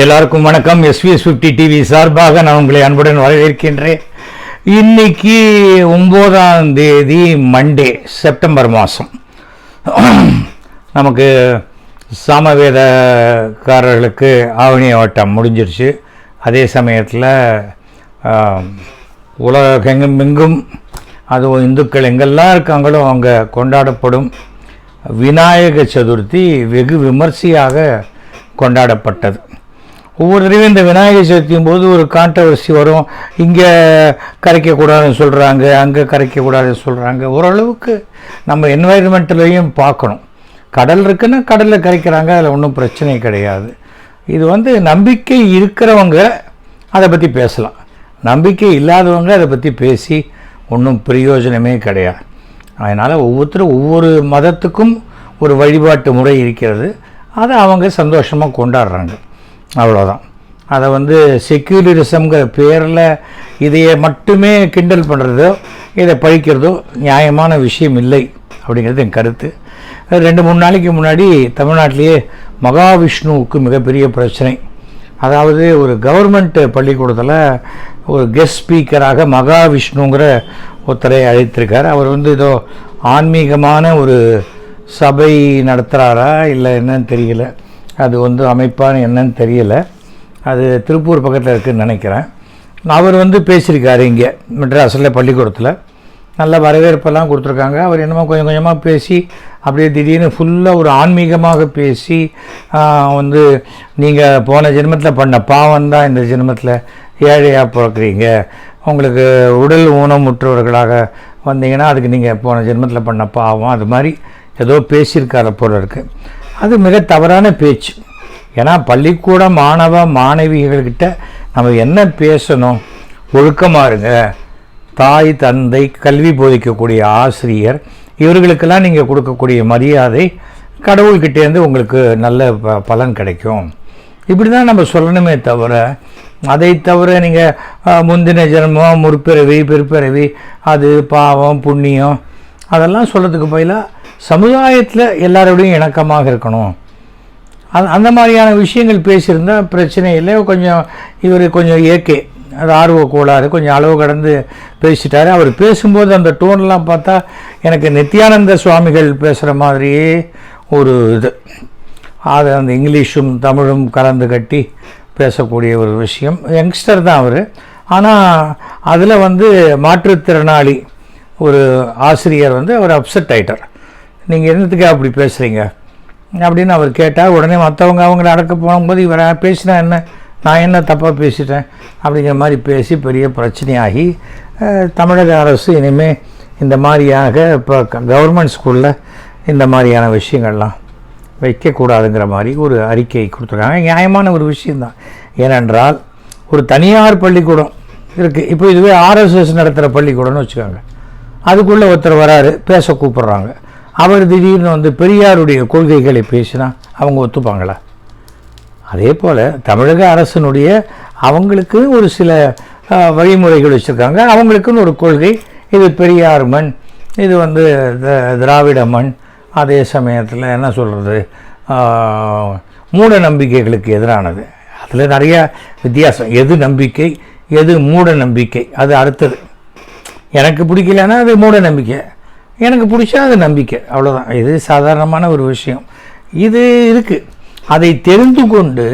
எல்லாருக்கும் வணக்கம். SVS fifty TV சார்பாக நான் உங்களை அன்புடன் வரவேற்கின்றேன். இன்னைக்கு ஒம்போதாம் தேதி மண்டே செப்டம்பர் மாதம் நமக்கு சாமவேதக்காரர்களுக்கு ஆவணி வட்டம் முடிஞ்சிருச்சு. அதே சமயத்தில் உலகெங்கும் எங்கும் அதுவும் இந்துக்கள் எங்கெல்லாம் இருக்காங்களோ அங்கே கொண்டாடப்படும் விநாயக சதுர்த்தி வெகு விமர்சையாக கொண்டாடப்பட்டது. ஒவ்வொரு தடவையும் இந்த விநாயகர் சதுர்த்தியும் போது ஒரு கான்ட்ரவர்சி வரும். இங்கே கரைக்கக்கூடாதுன்னு சொல்கிறாங்க அங்கே கரைக்கக்கூடாதுன்னு சொல்கிறாங்க ஓரளவுக்கு நம்ம என்வாயர்மெண்ட்லேயும் பார்க்கணும். கடல் இருக்குன்னா கடலில் கரைக்கிறாங்க அதில் ஒன்றும் பிரச்சனை கிடையாது. இது வந்து நம்பிக்கை இருக்கிறவங்க அதை பற்றி பேசலாம். நம்பிக்கை இல்லாதவங்க அதை பற்றி பேசி ஒன்றும் பிரயோஜனமே கிடையாது. அதனால் ஒவ்வொருத்தரும் ஒவ்வொரு மதத்துக்கும் ஒரு வழிபாட்டு முறை இருக்கிறது. அதை அவங்க சந்தோஷமாக கொண்டாடுறாங்க. அவ்வளோதான் அதை வந்து செக்யூலரிசம்ங்கிற பேரில் இதையை மட்டுமே கிண்டல் பண்ணுறதோ இதை பழிக்கிறதோ நியாயமான விஷயம் இல்லை அப்படிங்கிறது என் கருத்து. ரெண்டு மூணு நாளைக்கு முன்னாடி தமிழ்நாட்டிலேயே மகாவிஷ்ணுவுக்கு மிகப்பெரிய பிரச்சனை. அதாவது ஒரு கவர்மெண்ட் பள்ளிக்கூடத்தில் ஒரு கெஸ்ட் ஸ்பீக்கராக மகாவிஷ்ணுங்கிற ஒருத்தரை அழைத்திருக்கார். அவர் வந்து ஏதோ ஆன்மீகமான ஒரு சபை நடத்துகிறாரா இல்லை என்னன்னு தெரியல. அது வந்து அமைப்பான்னு என்னன்னு தெரியல. அது திருப்பூர் பக்கத்தில் இருக்குதுன்னு நினைக்கிறேன். அவர் வந்து பேசியிருக்காரு இங்கே மெட்ராஸில் பள்ளிக்கூடத்தில். நல்ல வரவேற்பெல்லாம் கொடுத்துருக்காங்க. அவர் என்னமோ கொஞ்சம் கொஞ்சமாக பேசி அப்படியே திடீர்னு ஃபுல்லாக ஒரு ஆன்மீகமாக பேசி வந்து நீங்கள் போன ஜென்மத்தில் பண்ண பாவம் தான் இந்த ஜென்மத்தில் ஏழையாக பிறக்கிறீங்க. உங்களுக்கு உடல் ஊனமுற்றவர்களாக வந்தீங்கன்னா அதுக்கு நீங்கள் போன ஜென்மத்தில் பண்ண பாவம் அது மாதிரி ஏதோ பேசியிருக்கார போல இருக்குது அது மிக தவறான பேச்சு. ஏன்னா பள்ளிக்கூட மாணவ மாணவிகள்கிட்ட நம்ம என்ன பேசணும்? ஒழுக்கமாக இருங்க. தாய் தந்தை கல்வி போதிக்கக்கூடிய ஆசிரியர் இவர்களுக்கெல்லாம் நீங்கள் கொடுக்கக்கூடிய மரியாதை கடவுள்கிட்டேருந்து உங்களுக்கு நல்ல ப பலன் கிடைக்கும். இப்படி தான் நம்ம சொல்லணுமே தவிர அதை தவிர நீங்கள் முந்தின ஜென்மம் முற்பிறவி பிற்பிறவி அது பாவம் புண்ணியம் அதெல்லாம் சொல்கிறதுக்கு பதிலாக சமுதாயத்தில் எல்லாரோடையும் இணக்கமாக இருக்கணும். அந் அந்த மாதிரியான விஷயங்கள் பேசியிருந்தால் பிரச்சனை இல்லை. கொஞ்சம் இவர் கொஞ்சம் ஏகே அது ஆர்வ கோளாறு கொஞ்சம் அளவு கடந்து பேசிட்டார். அவர் பேசும்போது அந்த டோன்லாம் பார்த்தா எனக்கு நித்யானந்த சுவாமிகள் பேசுகிற மாதிரியே ஒரு இது. அது அந்த இங்கிலீஷும் தமிழும் கலந்து கட்டி பேசக்கூடிய ஒரு விஷயம். யங்ஸ்டர் தான் அவர். ஆனால் அதில் வந்து மாற்றுத்திறனாளி ஒரு ஆசிரியர் வந்து அவர் அப்செட் ஆயிட்டார். நீங்கள் என்னத்துக்கு அப்படி பேசுகிறீங்க அப்படின்னு அவர் கேட்டால் உடனே மற்றவங்க அவங்கள அடக்க போகும்போது இவர் பேசினா என்ன? நான் என்ன தப்பாக பேசிட்டேன்? அப்படிங்கிற மாதிரி பேசி பெரிய பிரச்சனையாகி தமிழக அரசு இனிமேல் இந்த மாதிரியாக இப்போ கவர்மெண்ட் ஸ்கூலில் இந்த மாதிரியான விஷயங்கள்லாம் வைக்கக்கூடாதுங்கிற மாதிரி ஒரு அறிக்கை கொடுத்துருக்காங்க. நியாயமான ஒரு விஷயந்தான் ஏனென்றால் ஒரு தனியார் பள்ளிக்கூடம் இருக்குது இப்போ இதுவே ஆர்எஸ்எஸ் நடத்துகிற பள்ளிக்கூடம்னு வச்சுக்கோங்க. அதுக்குள்ளே ஒருத்தர் வராரு பேச கூப்பிட்றாங்க. அவர் திடீர்னு வந்து பெரியாருடைய கொள்கைகளை பேசினா அவங்க ஒத்துப்பாங்களா? அதே போல் தமிழக அரசினுடைய அவங்களுக்கு ஒரு சில வழிமுறைகள் வச்சுருக்காங்க. அவங்களுக்குன்னு ஒரு கொள்கை இது பெரியார் மண் இது வந்து த- திராவிட மண். அதே சமயத்தில் என்ன சொல்கிறது மூட நம்பிக்கைகளுக்கு எதிரானது. அதில் நிறைய வித்தியாசம். எது நம்பிக்கை எது மூட நம்பிக்கை? அது அடுத்தது. எனக்கு பிடிக்கலன்னா அது மூட நம்பிக்கை. எனக்கு பிடிச்சா அது நம்பிக்கை. அவ்வளோதான் இது சாதாரணமான ஒரு விஷயம். இது இருக்குது அதை தெரிந்து கொண்டு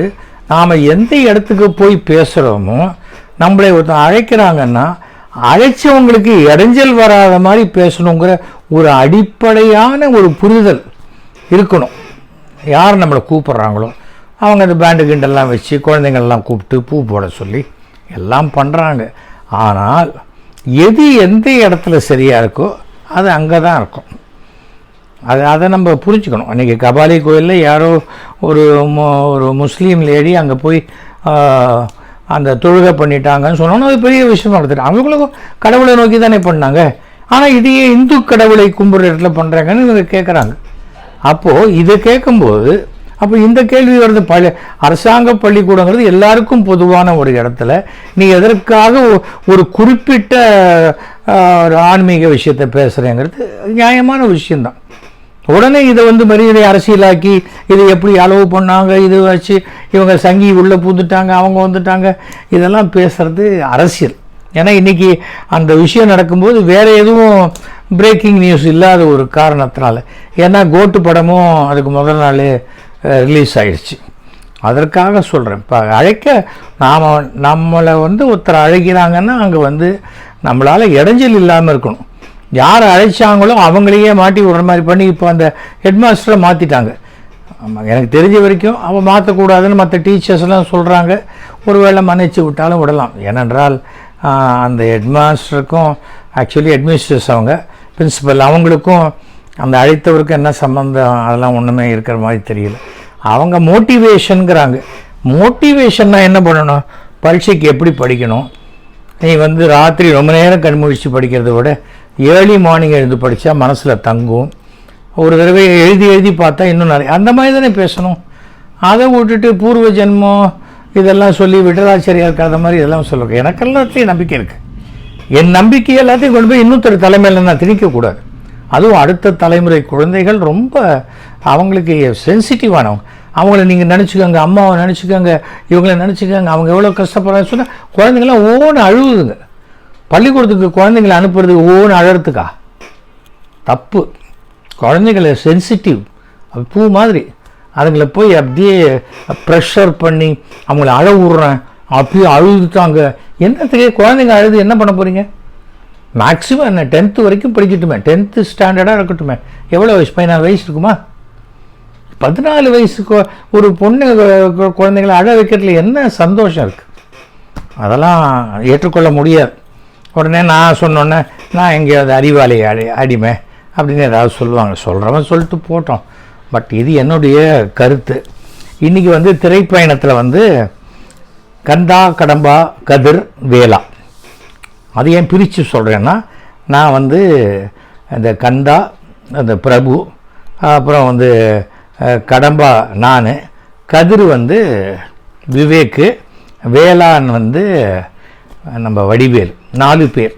நாம் எந்த இடத்துக்கு போய் பேசுகிறோமோ நம்மளை ஒருத்தன் அழைக்கிறாங்கன்னா அழைச்சவங்களுக்கு இடைஞ்சல் வராத மாதிரி பேசணுங்கிற ஒரு அடிப்படையான ஒரு புரிதல் இருக்கணும். யார் நம்மளை கூப்பிட்றாங்களோ அவங்க அந்த பேண்டு கிண்டெல்லாம் வச்சு குழந்தைங்கள்லாம் கூப்பிட்டு பூ போட சொல்லி எல்லாம் பண்ணுறாங்க ஆனால் எது எந்த இடத்துல சரியாக இருக்கோ அது அங்கே தான் இருக்கும். அது அதை நம்ம புரிஞ்சுக்கணும். அன்றைக்கி கபாலி கோயிலில் யாரோ ஒரு ஒரு முஸ்லீம் லேடி அங்கே போய் அந்த தொழுகை பண்ணிட்டாங்கன்னு சொன்னோன்னா அது பெரிய விஷயம் நடத்துட்டு அவங்களுக்கும் கடவுளை நோக்கி தானே பண்ணாங்க. ஆனால் இதையே இந்து கடவுளை கும்பிட்ற இடத்துல பண்ணுறாங்கன்னு இவங்க கேட்குறாங்க அப்போது இதை கேட்கும்போது அப்போ இந்த கேள்வி வருது. பள்ளி அரசாங்க பள்ளிக்கூடங்கிறது எல்லாருக்கும் பொதுவான ஒரு இடத்துல நீ எதற்காக ஒரு குறிப்பிட்ட ஒரு ஆன்மீக விஷயத்தை பேசுகிறேங்கிறது நியாயமான விஷயந்தான் உடனே இதை வந்து மரியாதை அரசியலாக்கி இதை எப்படி அளவு பண்ணாங்க? இது வச்சு இவங்க சங்கி உள்ளே பூந்துட்டாங்க அவங்க வந்துட்டாங்க. இதெல்லாம் பேசுகிறது அரசியல். ஏன்னா இன்றைக்கி அந்த விஷயம் நடக்கும்போது வேறு எதுவும் பிரேக்கிங் நியூஸ் இல்லாத ஒரு காரணத்தினால. ஏன்னா கோட்டு படமும் அதுக்கு முதல் நாள் ரிலீஸ் ஆயிடுச்சு. அதற்காக சொல்கிறேன் இப்போ அழைக்க நாம் நம்மளை வந்து ஒருத்தர் அழைக்கிறாங்கன்னா அங்கே வந்து நம்மளால் இடைஞ்சல் இல்லாமல் இருக்கணும். யார் அழைச்சாங்களோ அவங்களையே மாட்டி விடுற மாதிரி பண்ணி இப்போ அந்த ஹெட்மாஸ்டரை மாற்றிட்டாங்க ஆமாம் எனக்கு தெரிஞ்ச வரைக்கும் அவன் மாற்றக்கூடாதுன்னு மற்ற டீச்சர்ஸ்லாம் சொல்கிறாங்க ஒருவேளை மன்னிச்சு விட்டாலும் விடலாம். ஏனென்றால் அந்த ஹெட்மாஸ்டருக்கும் ஆக்சுவலி அட்மினிஸ்ட்ரேஸ் அவங்க பிரின்சிபல் அவங்களுக்கும் அந்த அழைத்தவருக்கும் என்ன சம்மந்தம் அதெல்லாம் ஒன்றுமே இருக்கிற மாதிரி தெரியல. அவங்க மோட்டிவேஷனுங்கிறாங்க மோட்டிவேஷன்னா என்ன பண்ணணும்? பரீட்சைக்கு எப்படி படிக்கணும்? நீ வந்து ராத்திரி ரொம்ப நேரம் கண்முழிச்சு படிக்கிறத விட ஏர்லி மார்னிங் எழுந்து படித்தா மனசில் தங்கும். ஒரு தடவை எழுதி எழுதி பார்த்தா இன்னும் நிறைய அந்த மாதிரி தானே பேசணும். அதை விட்டுட்டு பூர்வ ஜென்மம் இதெல்லாம் சொல்லி விட்டலாச்சாரியார் கதை மாதிரி இதெல்லாம் சொல்லுங்க. எனக்கு எல்லாத்தையும் நம்பிக்கை இருக்குது என் நம்பிக்கை எல்லாத்தையும் கொண்டு போய் இன்னொருத்தர் தலைமையில் நான் திணிக்கக்கூடாது. அதுவும் அடுத்த தலைமுறை குழந்தைகள் ரொம்ப அவங்களுக்கு சென்சிட்டிவானவங்க அவங்கள நீங்கள் நினச்சிக்கோங்க அம்மாவை நினச்சிக்கோங்க இவங்கள நினச்சிக்கோங்க அவங்க எவ்வளோ கஷ்டப்படுறாங்க சொன்னால் குழந்தைங்களாம் ஓன்னு அழுகுதுங்க பள்ளிக்கூடத்துக்கு குழந்தைங்களை அனுப்புறது ஓன்னு அழறதுக்கா? தப்பு. குழந்தைங்களை சென்சிட்டிவ் அது பூ மாதிரி. அதுங்களை போய் அப்படியே ப்ரெஷர் பண்ணி அவங்கள அழ விட்றேன் அப்படியே அழுதுட்டாங்க. என்னத்துக்கே குழந்தைங்க அழுது என்ன பண்ண போகிறீங்க மேக்ஸிமம் என்ன டென்த்து வரைக்கும் படிக்கட்டுமே. டென்த்து ஸ்டாண்டர்டாக இருக்கட்டுமே. எவ்வளோ வயசு? பதினாறு வயசு இருக்குமா? பதினாலு வயசு ஒரு பொண்ணு குழந்தைங்களை அழ வைக்கிறதுல என்ன சந்தோஷம் இருக்குது அதெல்லாம் ஏற்றுக்கொள்ள முடியாது. உடனே நான் சொன்னோன்னே நான் எங்கேயாவது அறிவாளி அடி அடிமை அப்படின்னு ஏதாவது சொல்லுவாங்க. சொல்கிறவன் சொல்லிட்டு போட்டோம். பட் இது என்னுடைய கருத்து. இன்றைக்கி வந்து திரைப்பயணத்தில் வந்து கந்தா கடம்பா கதிர் வேலா. அது ஏன் பிரித்து சொல்கிறேன்னா நான் வந்து இந்த கந்தா அந்த பிரபு அப்புறம் வந்து கடம்பா நான். கதிர் வந்து விவேக்கு. வேளாண் வந்து நம்ம வடிவேல். நாலு பேர்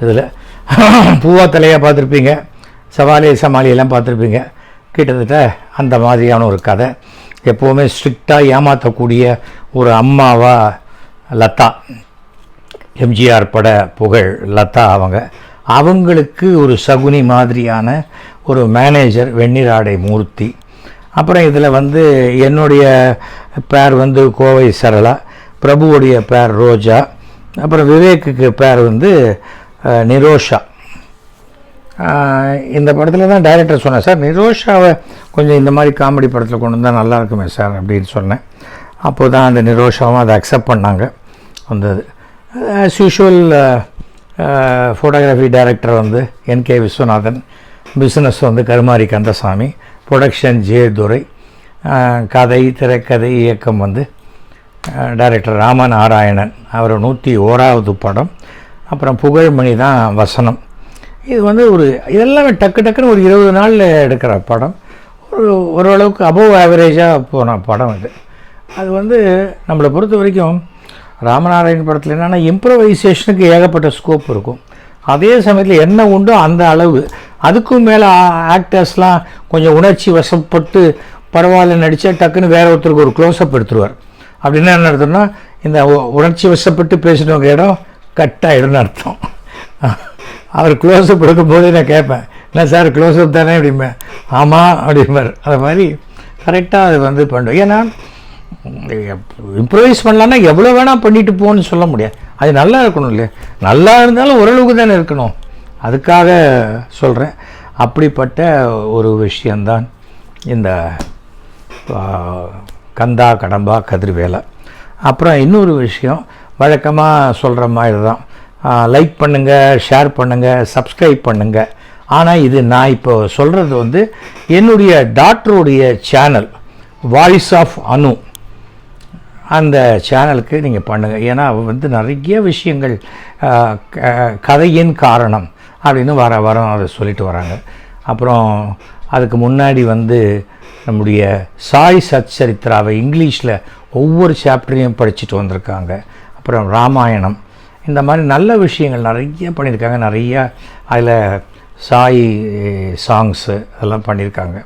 இதில். பூவா தலையாக பார்த்துருப்பீங்க. சவாலே சமாளியெல்லாம் பார்த்துருப்பீங்க. கிட்டத்தட்ட அந்த மாதிரியான ஒரு கதை. எப்போவுமே ஸ்ட்ரிக்டாக ஏமாற்றக்கூடிய ஒரு அம்மாவா லதா. எம்ஜிஆர் பட புகழ் லதா அவங்க. அவங்களுக்கு ஒரு சகுனி மாதிரியான ஒரு மேனேஜர் வெண்ணிராடை மூர்த்தி. அப்புறம் இதில் வந்து என்னுடைய பேர் வந்து கோவை சரளா பிரபுவுடைய பேர் ரோஜா அப்புறம் விவேக்குக்கு பேர் வந்து நிரோஷா. இந்த படத்தில் தான் டைரக்டர் சொன்னேன் சார் நிரோஷாவை கொஞ்சம் இந்த மாதிரி காமெடி படத்தில் கொண்டு வந்தால் நல்லா இருக்குமே சார் அப்படின்னு சொன்னேன். அப்போ தான் அந்த நிரோஷாவும் அதை அக்செப்ட் பண்ணாங்க. வந்தது. ஆஸ் யூஷுவல் ஃபோட்டோகிராஃபி டைரக்டர் வந்து என் கே விஸ்வநாதன் பிஸ்னஸ் வந்து கருமாரி கந்தசாமி ப்ரொடக்ஷன் ஜே துரை கதை திரைக்கதை இயக்கம் வந்து டைரக்டர் ராமநாராயணன் அவர் நூற்றி ஓராவது படம். அப்புறம் புகழ்மணி தான் வசனம். இது வந்து ஒரு இதெல்லாமே டக்கு டக்குன்னு ஒரு இருபது நாளில் எடுக்கிற படம். ஒரு ஓரளவுக்கு அபோவ் ஆவரேஜாக போன படம் இது. அது வந்து நம்மளை பொறுத்த வரைக்கும் ராமநாராயண் படத்தில் என்னென்னா இம்ப்ரவைசேஷனுக்கு ஏகப்பட்ட ஸ்கோப் இருக்கும். அதே சமயத்தில் என்ன உண்டோ அந்த அளவு. அதுக்கும் மேலே ஆக்டர்ஸ்லாம் கொஞ்சம் உணர்ச்சி வசப்பட்டு பரவாயில்ல நடித்தா டக்குன்னு வேற ஒருத்தருக்கு ஒரு க்ளோஸ்அப் எடுத்துருவார். அப்படின்னா என்ன அர்த்தம்னா இந்த உணர்ச்சி வசப்பட்டு பேசினவங்க இடம் கட் ஆகிடும்னு அர்த்தம். அவர் க்ளோஸ்அப் எடுக்கும்போதே நான் கேட்பேன் என்ன சார் க்ளோஸ்அப் தானே? அப்படிம்பேன் ஆமாம் அப்படிம்பார். அது மாதிரி கரெக்டாக அது வந்து பண்ணும் ஏன்னா இம்ப்ரவைஸ் பண்ணலான்னா எவ்வளோ வேணால் பண்ணிட்டு போன்னு சொல்ல முடியாது. அது நல்லா இருக்கணும் இல்லையா? நல்லா இருந்தாலும் ஓரளவுக்கு தானே இருக்கணும். அதுக்காக சொல்கிறேன் அப்படிப்பட்ட ஒரு விஷயந்தான் இந்த கந்தா கடம்பா கதிர்வேலை. அப்புறம் இன்னொரு விஷயம் வழக்கமாக சொல்கிற மாதிரி தான் லைக் பண்ணுங்கள் ஷேர் பண்ணுங்கள் சப்ஸ்கிரைப் பண்ணுங்கள் ஆனால் இது நான் இப்போ சொல்கிறது வந்து என்னுடைய டாக்டருடைய சேனல் வாய்ஸ் ஆஃப் அனு அந்த சேனலுக்கு நீங்கள் பண்ணுங்கள் ஏன்னா வந்து நிறைய விஷயங்கள் க- கதையின் காரணம். அப்படின்னு வர வரோம் அதை சொல்லிட்டு வராங்க. அப்புறம் அதுக்கு முன்னாடி வந்து நம்முடைய சாய் சச்சரித்ராவை இங்கிலீஷில் ஒவ்வொரு சாப்டரையும் படிச்சுட்டு வந்திருக்காங்க. அப்புறம் ராமாயணம். இந்த மாதிரி நல்ல விஷயங்கள் நிறைய பண்ணியிருக்காங்க. நிறைய அதில் சாய் சாங்ஸு அதெல்லாம் பண்ணியிருக்காங்க.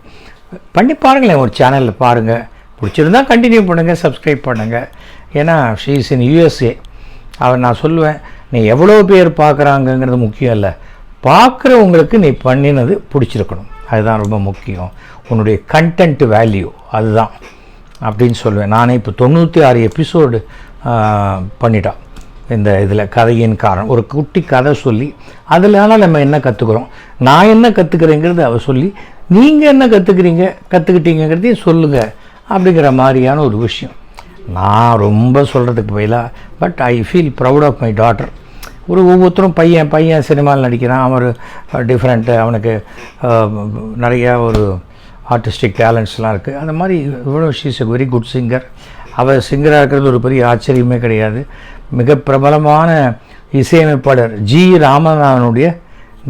பண்ணி பாருங்களேன் ஒரு சேனலில் பாருங்கள் பிடிச்சிருந்தா கண்டினியூ பண்ணுங்கள் சப்ஸ்கிரைப் பண்ணுங்கள் ஏன்னா ஷீஸ் இன் யூஎஸ்ஏ அவர் நான் சொல்லுவேன் நீ எவ்வளோ பேர் பார்க்குறாங்கங்கிறது முக்கியம் இல்லை. பார்க்குறவங்களுக்கு நீ பண்ணினது பிடிச்சிருக்கணும். அதுதான் ரொம்ப முக்கியம். உன்னுடைய கண்டென்ட் வேல்யூ அதுதான். அப்படின்னு சொல்லுவேன். நானே இப்போ தொண்ணூற்றி ஆறு எபிசோடு பண்ணிட்டான் இந்த இதில் கதையின் காரணம். ஒரு குட்டி கதை சொல்லி அதில் நம்ம என்ன கற்றுக்குறோம் நான் என்ன கற்றுக்குறேங்கிறது அவ சொல்லி நீங்கள் என்ன கற்றுக்குறீங்க கற்றுக்கிட்டீங்கிறதையும் சொல்லுங்கள் அப்படிங்கிற மாதிரியான ஒரு விஷயம். நான் ரொம்ப சொல்கிறதுக்கு பதிலாக but I feel proud of my daughter ஒரு ஒவ்வொருத்தரும் பையன் பையன் சினிமாவில் நடிக்கிறான். அவர் டிஃப்ரெண்ட்டு அவனுக்கு நிறையா ஒரு ஆர்டிஸ்டிக் டேலண்ட்ஸ்லாம் இருக்குது அந்த மாதிரி இவ்வளோ she's a very good singer அவள் சிங்கராக இருக்கிறது ஒரு பெரிய ஆச்சரியமே கிடையாது. மிக பிரபலமான இசையமைப்பாளர் ஜி ராமநாதனுடைய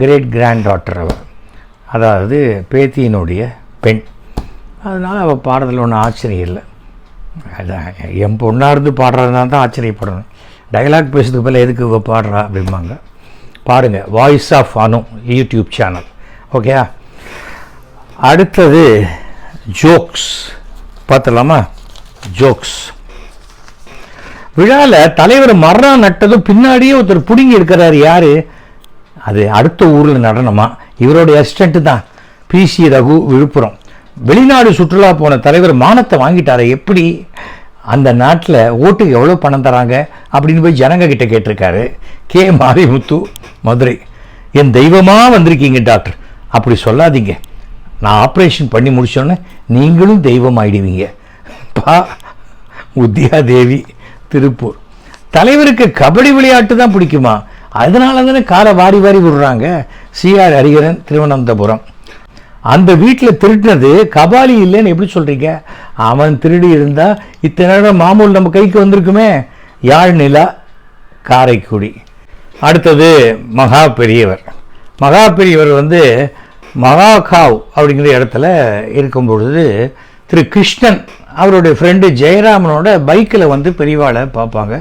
கிரேட் கிராண்ட் டாட்டர் அவர் அதாவது பேத்தியினுடைய பெண். அதனால் அவள் பாடுறதில் ஒன்றும் ஆச்சரியம் இல்லை. அதான் என் பொண்ணாக இருந்து பாடுறதுனால தான் ஆச்சரியப்படணும் டயலாக் பேசுறதுக்கு பதிலா எதுக்கு இவ பாடுறா அப்படிம்பாங்க. பாருங்கள் voice of Anu YouTube channel ஓகேயா அடுத்தது ஜோக்ஸ் பார்த்துடலாமா ஜோக்ஸ் விழாவில் தலைவர் மரணம் நட்டதும் பின்னாடியே ஒருத்தர் பிடுங்கி இருக்கிறாரு யாரு? அது அடுத்த ஊரில் நடனமா? இவரோட அசிஸ்டண்ட்டு தான் பிசி ரகு விழுப்புரம். வெளிநாடு சுற்றுலா போன தலைவர் மானத்தை வாங்கிட்டாரே எப்படி? அந்த நாட்டில் ஓட்டுக்கு எவ்வளோ பணம் தராங்க அப்படின்னு போய் ஜனங்க கிட்ட கேட்டிருக்காரு. கே. மாரிமுத்து மதுரை. என் தெய்வமாக வந்திருக்கீங்க டாக்டர். அப்படி சொல்லாதீங்க. நான் ஆப்ரேஷன் பண்ணி முடிச்சோன்னே நீங்களும் தெய்வம் ஆயிடுவீங்க. பா. உத்தியாதேவி திருப்பூர். தலைவருக்கு கபடி விளையாட்டு தான் பிடிக்குமா? அதனால தானே காலை வாரி வாரி விடுறாங்க. சிஆர் ஹரிகரன் திருவனந்தபுரம். அந்த வீட்டில் திருடினது கபாலி இல்லைன்னு எப்படி சொல்கிறீங்க அவன் திருடி இருந்தால் இத்தனை நேரம் மாமூல் நம்ம கைக்கு வந்திருக்குமே. யாழ் நிலா காரைக்குடி. அடுத்தது மகா பெரியவர். மகா பெரியவர் வந்து மகாகாவ் அப்படிங்கிற இடத்துல இருக்கும் பொழுது திரு கிருஷ்ணன் அவருடைய ஃப்ரெண்டு ஜெயராமனோட பைக்கில் வந்து பெரியவாளை பார்ப்பாங்க.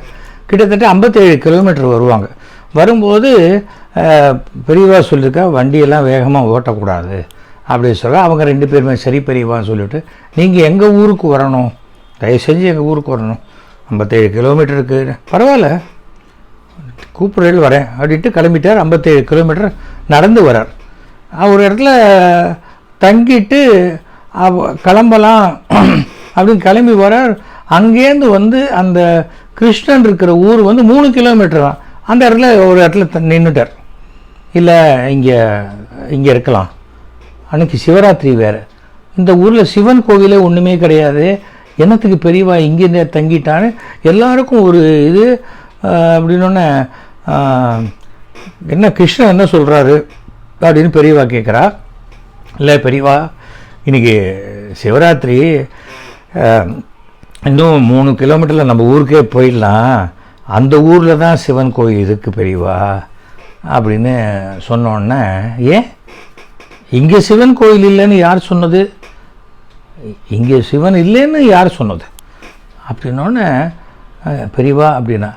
கிட்டத்தட்ட ஐம்பத்தேழு கிலோமீட்டர் வருவாங்க. வரும்போது பெரியவா சொல்லியிருக்கா வண்டியெல்லாம் வேகமாக ஓட்டக்கூடாது. அப்படி சொல்ல அவங்க ரெண்டு பேருமே சரி பெரியவான்னு சொல்லிவிட்டு நீங்கள் எங்கள் ஊருக்கு வரணும்? தயவு செஞ்சு எங்கள் ஊருக்கு வரணும். ஐம்பத்தேழு கிலோமீட்டருக்கு பரவாயில்ல. கூப்பிடுறேன் வரேன் அப்படின்ட்டு கிளம்பிட்டார். ஐம்பத்தேழு கிலோமீட்டர் நடந்து வரார். ஒரு இடத்துல தங்கிட்டு அவ- கிளம்பலாம் அப்படின்னு கிளம்பி வரார். அங்கேருந்து வந்து அந்த கிருஷ்ணன் இருக்கிற ஊர் வந்து மூணு கிலோமீட்டர் தான். அந்த இடத்துல ஒரு இடத்துல நின்றுட்டார் இல்லை இங்கே இங்கே இருக்கலாம். அன்னைக்கு சிவராத்திரி வேறு. இந்த ஊரில் சிவன் கோவிலே ஒன்றுமே கிடையாது. என்னத்துக்கு பெரியவா இங்கே தங்கிட்டான்னு எல்லாருக்கும் ஒரு இது அப்படின்னொன்னே அப்படின்னோடனே என்ன கிருஷ்ணன் என்ன சொல்கிறாரு அப்படின்னு பெரியவா கேட்குறா இல்லை பெரியவா இன்றைக்கி சிவராத்திரி இன்னும் மூணு கிலோமீட்டரில் நம்ம ஊருக்கே போயிடலாம். அந்த ஊரில் தான் சிவன் கோயில் இருக்குது பெரியவா அப்படின்னு சொன்னோன்னே ஏன்? இங்கே சிவன் கோயில் இல்லைன்னு யார் சொன்னது? இங்கே சிவன் இல்லைன்னு யார் சொன்னது? அப்படின்னோடனே பெரியவா அப்படின்னா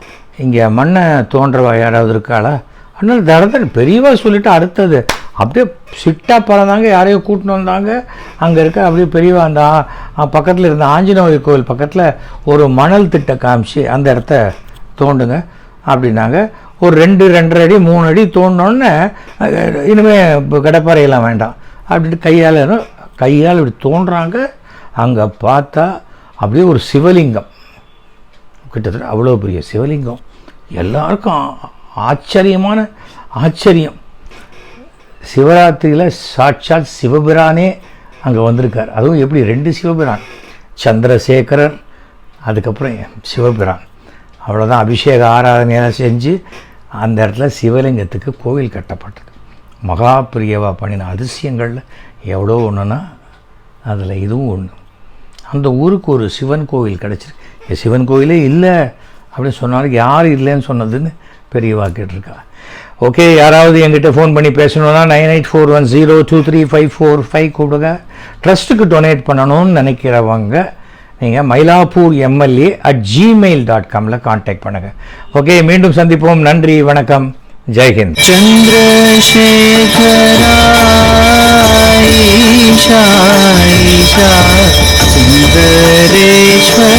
இங்கே மண்ணை தோன்றவா யாராவது இருக்காளா? அதனால தடதன் பெரியவா சொல்லிவிட்டு அடுத்தது அப்படியே சிட்டா பறந்தாங்க யாரையோ கூட்டின்னு வந்தாங்க. அங்கே இருக்க அப்படியே பெரியவா அந்த பக்கத்தில் இருந்த ஆஞ்சநேயர் கோவில் பக்கத்தில் ஒரு மணல் திட்ட காமிச்சு அந்த இடத்த தோண்டுங்க அப்படின்னாங்க. ஒரு ரெண்டு ரெண்டரை அடி மூணு அடி தோணுனோடனே இனிமேல் இப்போ கடப்பாறையெல்லாம் வேண்டாம் அப்படின்ட்டு கையால் கையால் இப்படி தோன்றாங்க. அங்கே பார்த்தா அப்படியே ஒரு சிவலிங்கம். கிட்டத்தட்ட அவ்வளோ பெரிய சிவலிங்கம். எல்லாருக்கும் ஆச்சரியமான ஆச்சரியம். சிவராத்திரியில் சாட்சாத் சிவபிரானே அங்கே வந்திருக்கார். அதுவும் எப்படி? ரெண்டு சிவபிரான். சந்திரசேகரர் அதுக்கப்புறம் சிவபிரான். அவ்வளோதான் அபிஷேக ஆராதனையெல்லாம் செஞ்சு அந்த இடத்துல சிவலிங்கத்துக்கு கோவில் கட்டப்பட்டது. மகா பிரியவா பண்ணின அதிசயங்களில் எவ்வளோ ஒன்றுனா அதில் இதுவும் ஒன்று அந்த ஊருக்கு ஒரு சிவன் கோவில் கிடச்சிருக்கு. சிவன் கோயிலே இல்லை அப்படின்னு சொன்னாலும் யார் இல்லைன்னு சொன்னதுன்னு பெரியவா கேட்டிருக்கா. ஓகே யாராவது என்கிட்ட ஃபோன் பண்ணி பேசணுன்னா nine eight four one zero two three five four five கூப்பிடுங்க. ட்ரஸ்ட்டுக்கு டொனேட் பண்ணணும்னு நினைக்கிறவங்க நீங்கள் Mylapore MLA at Gmail dot Kamil contact பண்ணுங்கள் ஓகே மீண்டும் சந்திப்போம். நன்றி வணக்கம். ஜெய்ஹிந்த் சந்திரசேகரா சுந்தரேஸ்வரா.